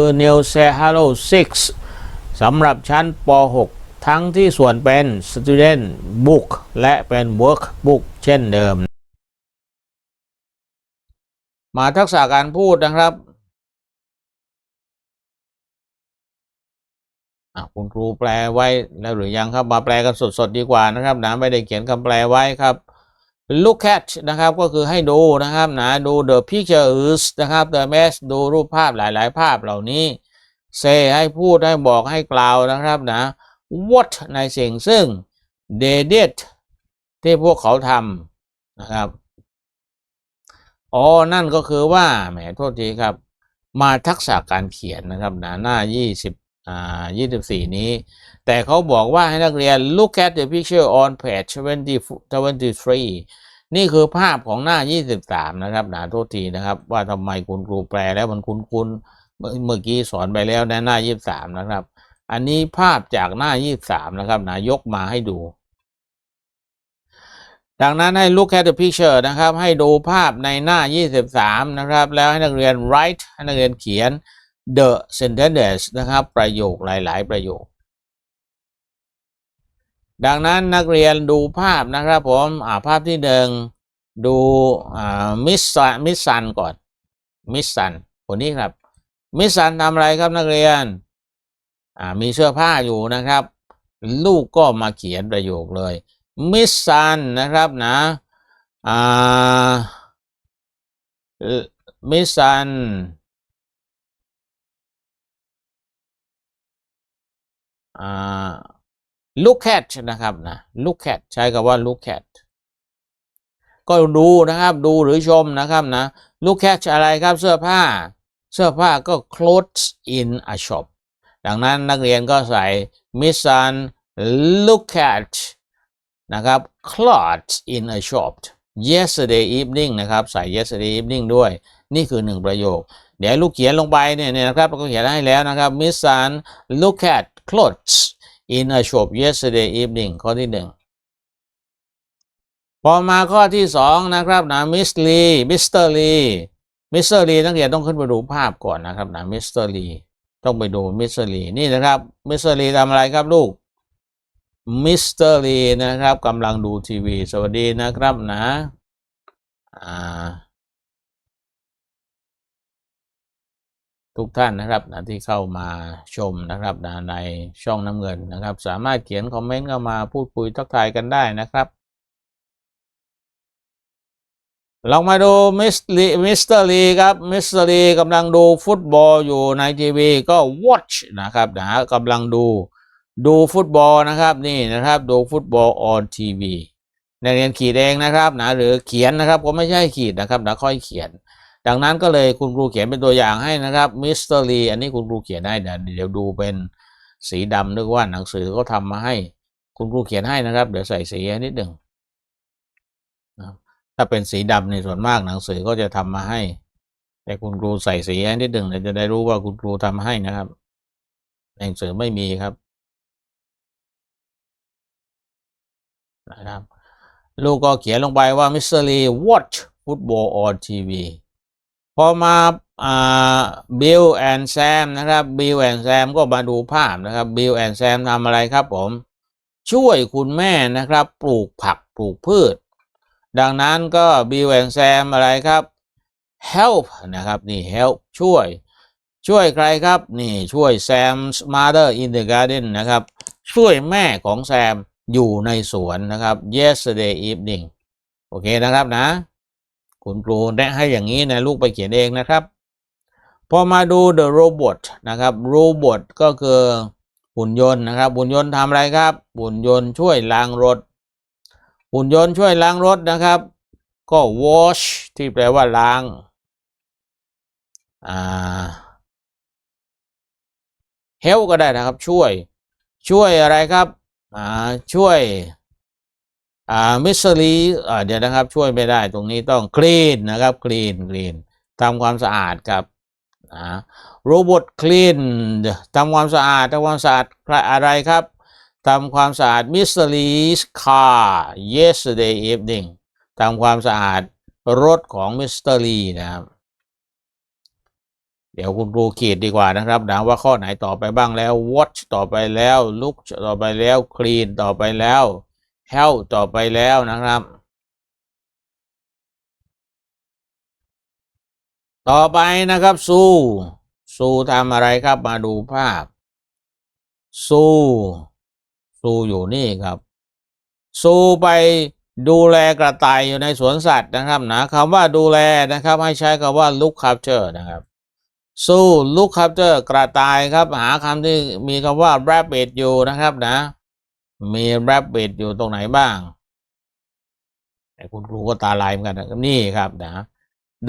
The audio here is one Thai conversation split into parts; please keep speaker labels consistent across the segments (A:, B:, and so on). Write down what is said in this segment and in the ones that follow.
A: คือ New s e h a l o 6 สำหรับชั้นป .6 ทั้งที่ส่วนเป็น Student Book และเป็น Workbook เช่นเดิม มาทักษะการพูดนะครับอะคุณครูแปลไว้แล้วหรือยังครับมาแปลกันสดๆดีกว่านะครับนะไม่ได้เขียนคำแปลไว้ครับ look at นะครับก็คือให้ดูนะครับนะดู the pictures นะครับ the mess ดูรูปภาพหลาย ๆ ภาพเหล่านี้ say ให้พูดให้บอกให้กล่าวนะครับนะ what ในสิ่งซึ่ง they did ที่พวกเขาทำนะครับอ๋อนั่นก็คือว่าแหมโทษทีครับ มาทักษะการเขียนนะครับนะหน้า20 อ่า24 นี้ แต่เขาบอกว่าให้นักเรียน look at the picture on page 20 23 นี่คือภาพของหน้า 23 นะครับนะโทษทีนะครับ ว่าทำไมคุณครูแปลแล้วมันคุ้นๆเมื่อเมื่อกี้สอนไปแล้วในหน้า 23 นะครับ อันนี้ภาพจากหน้า 23 นะครับนะยกมาให้ดูดังนั้นให้ look at the picture นะครับ ให้ดูภาพในหน้า 23 นะครับ แล้วให้นักเรียน write ให้นักเรียนเขียน the sentences นะครับ ประโยคหลาย ๆ ประโยค ดังนั้นนักเรียนดูภาพนะครับผมาภาพที่หนึ่งดูมิสซันมิสซันก่อน มิสซันคนนี้ครับ มิสซันทำอะไรครับนักเรียนมีเสื้อผ้าอยู่นะครับ ลูกก็มาเขียนประโยคเลย มิสซันนะครับนะมิสซัน look at นะครับนะ look at ใช้คำว่า look at ก็ดูนะครับดูหรือชมนะครับนะ look at อะไรครับเสื้อผ้า เสื้อผ้าก็ clothes in a shop ดังนั้นนักเรียนก็ใส่ Miss Sun look at นะครับ clothes in a shop yesterday evening นะครับใส่ yesterday evening ด้วย นี่คือหนึ่งประโยค เดี๋ยวลูกเขียนลงไปเนี่ยเนี่ยนะครับเราก็เขียนให้แล้วนะครับ Miss Sun look at clothes in a shop yesterday evening ข้อที่หนึ่งพอมาข้อที่สองนะครับนะมิสลีมิสเตอร์ลีมิสเตอร์ลีนักเรียนต้องขึ้นไปดูภาพก่อนนะครับนะมิสเตอร์ลีต้องไปดูมิสเตอร์ลีนี่นะครับมิสเตอร์ลีทำอะไรครับลูกมิสเตอร์ลีนะครับกำลังดูทีวี สวัสดีนะครับนะอ่า ทุกท่านนะครับนะที่เข้ามาชมนะครับนะในช่องน้ำเงินนะครับ สามารถเขียนคอมเมนต์เข้ามาพูดคุยทักทายกันได้นะครับลองมาดูมิสลีมิสเตอร์ลีครับมิสเตอร์ลีกำลังดูฟุตบอลอยู่ในทีวีก็ watch นะครับนะกำลังดูดูฟุตบอลนะครับนี่นะครับดูฟุตบอล on TV นักเรียนขีดเองนะครับนะหรือเขียนนะครับก็ไม่ใช่ขีดนะครับนะค่อยเขียน ดังนั้นก็เลยคุณครูเขียนเป็นตัวอย่างให้นะครับมิสเตอร์ลีอันนี้คุณครูเขียนให้เดี๋ยวดูเป็นสีดำนึกว่าหนังสือเขาทำมาให้ คุณครูเขียนให้นะครับ เดี๋ยวใส่สีนิดหนึ่งถ้าเป็นสีดำในส่วนมากหนังสือก็จะทำมาให้ แต่คุณครูใส่สีนิดหนึ่งเดี๋ยวจะได้รู้ว่าคุณครูทำให้นะครับ หนังสือไม่มีครับนะครับลูกก็เขียนลงไปว่ามิสเตอร์ลี watch football on TV พอมาบิลแอนแซมนะครับบิลแอนแซมก็มาดูภาพนะครับบิลแอนแซมทำอะไรครับผม ช่วยคุณแม่นะครับปลูกผักปลูกพืช ดังนั้นก็บิลแอนแซมอะไรครับ help นะครับนี่ help ช่วย ช่วยใครครับ นี่ช่วยแซม mother in the garden นะครับ ช่วยแม่ของแซมอยู่ในสวนนะครับ yesterday evening โอเคนะครับนะ คุณครูแนะให้อย่างนี้นะลูกไปเขียนเองนะครับ พอมาดู the robot นะครับ robot ก็คือหุ่นยนต์นะครับ หุ่นยนต์ทำอะไรครับ หุ่นยนต์ช่วยล้างรถ หุ่นยนต์ช่วยล้างรถนะครับ ก็ wash ที่แปลว่าล้างอ่า help ก็ได้นะครับช่วยช่วยอะไรครับอ่าช่วย อ่ามิสซรีอ่าเดี๋ยวนะครับช่วยไม่ได้ตรงนี้ต้องคลีนนะครับคลีนคลีนทำความสะอาดครับอ่าโรบอทคลีนทำความสะอาดทำความสะอาดอะไรครับทำความสะอาดมิสซรีสคาร์ yesterday evening ทำความสะอาดรถของมิสเตอร์ลีนะครับ เดี๋ยวคุณครูขีดดีกว่านะครับนะว่าข้อไหนต่อไปบ้างแล้ว watch ต่อไปแล้ว look ต่อไปแล้ว clean ต่อไปแล้ว help ต่อไปแล้วนะครับ ต่อไปนะครับสู้สู้ทำอะไรครับมาดูภาพสู้สู้อยู่นี่ครับสู้ไปดูแลกระต่ายอยู่ในสวนสัตว์นะครับนะคำว่าดูแลนะครับ ให้ใช้คำว่า look after นะครับสู้ look after กระต่ายครับ หาคำที่มีคำว่า rabbit อยู่นะครับนะ มี rabbit อยู่ตรงไหนบ้างแต่คุณครูก็ตาลายเหมือนกันนะครับนี่ครับนะ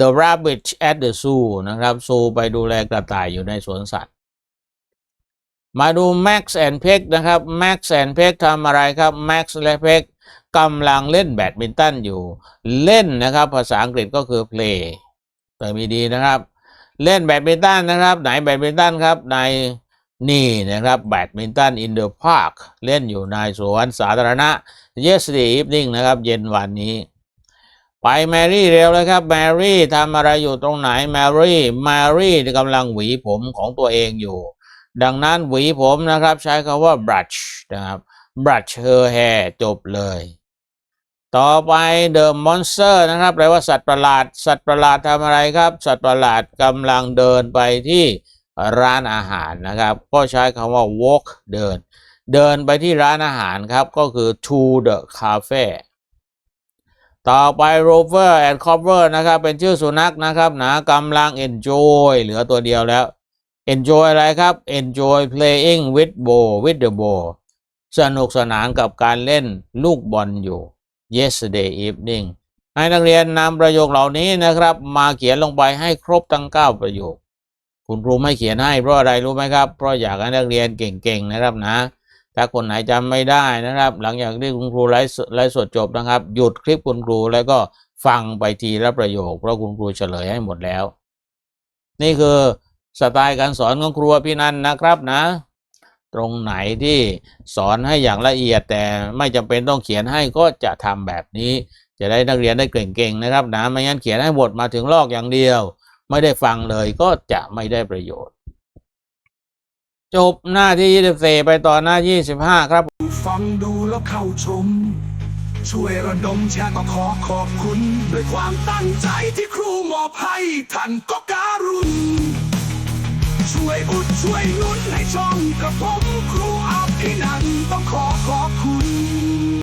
A: The rabbit at the zoo นะครับ zoo ไปดูแลกระต่ายอยู่ในสวนสัตว์ มาดู Max and Peck นะครับ Max and Peck ทำอะไรครับ Max และ Peck กำลังเล่นแบดมินตันอยู่ เล่นนะครับ ภาษาอังกฤษก็คือ play แต่มีดีนะครับ เล่นแบดมินตันนะครับ ไหนแบดมินตันครับใน นี่นะครับแบดมินตัน in the park เล่นอยู่ในสวนสาธารณะ yesterday evening นะครับ เย็นวันนี้ ไปแมรี่เร็วเลยครับแมรี่ทำอะไรอยู่ตรงไหนแมรี่แมรี่กำลังหวีผมของตัวเองอยู่ ดังนั้นหวีผมนะครับใช้คำว่า brush นะครับ brush her hair จบเลย ต่อไป the monster นะครับแปลว่าสัตว์ประหลาด สัตว์ประหลาดทำอะไรครับ สัตว์ประหลาดกำลังเดินไปที่ ร้านอาหารนะครับ ก็ใช้คำว่า walk เดิน เดินไปที่ร้านอาหารครับก็คือ to the cafe ต่อไป rover and cover นะครับเป็นชื่อสุนัขนะครับนะกำลัง enjoy เหลือตัวเดียวแล้ว enjoy อะไรครับ enjoy playing with ball with the ball สนุกสนานกับการเล่นลูกบอลอยู่ yesterday evening ให้นักเรียนนำประโยคเหล่านี้นะครับ มาเขียนลงไปให้ครบทั้ง 9 ประโยค คุณครูไม่เขียนให้เพราะอะไรรู้ไหมครับ เพราะอยากให้นักเรียนเก่งๆนะครับนะ ถ้าคนไหนจำไม่ได้นะครับ หลังจากที่คุณครูไลฟ์สดไลฟ์สดจบนะครับ หยุดคลิปคุณครูแล้วก็ฟังไปทีละประโยค เพราะคุณครูเฉลยให้หมดแล้ว นี่คือสไตล์การสอนของครูพี่นันนะครับนะ ตรงไหนที่สอนให้อย่างละเอียดแต่ไม่จำเป็นต้องเขียนให้ก็จะทำแบบนี้ จะได้นักเรียนได้เก่งๆนะครับนะไม่งั้นเขียนให้หมดมาถึงลอกอย่างเดียว ฟังเลยก็จะไม่ได้ประโยชน์ จบหน้าที่ 24 ไปต่อหน้า 25 ครับ
B: ฟังดูแล้วเข้าชม ช่วยระดมแชร์ก็ขอขอบคุณ ด้วยความตั้งใจที่ครูมอบให้ท่านก็การุณช่วยอุดช่วยนุนให้ช่องกระผมครูอาพี่นันต้องขอขอบคุณ